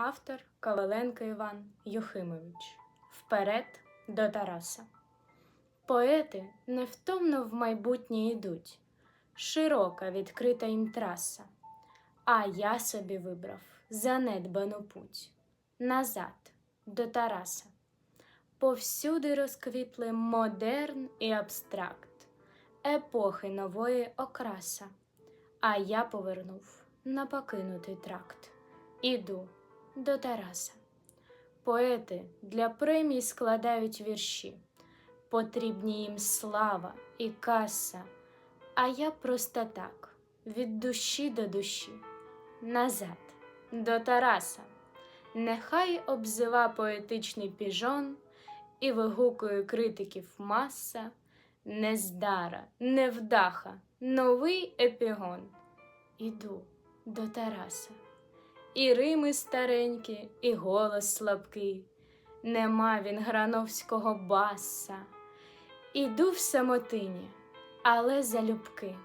Автор Коваленко Іван Юхимович. Вперед до Тараса. Поети невтомно в майбутнє йдуть, широка відкрита їм траса. А я собі вибрав занедбану путь назад до Тараса. Повсюди розквітли модерн і абстракт, епохи нової окраса. А я повернув на покинутий тракт. Іду до Тараса. Поети для премій складають вірші, потрібні їм слава і каса, а я просто так, від душі до душі, назад до Тараса. Нехай обзива поетичний піжон і вигукує критиків маса, нездара, невдаха, новий епігон. Іду до Тараса. І Рими старенькі, і голос слабкий, нема він грановського баса. Іду в самотині, але залюбки,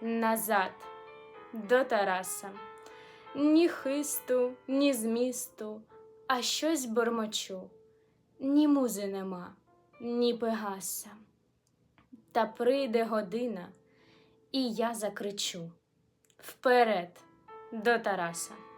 назад до Тараса. Ні хисту, ні змісту, а щось бормочу, ні музи нема, ні пегаса. Та прийде година, і я закричу Вперед до Тараса.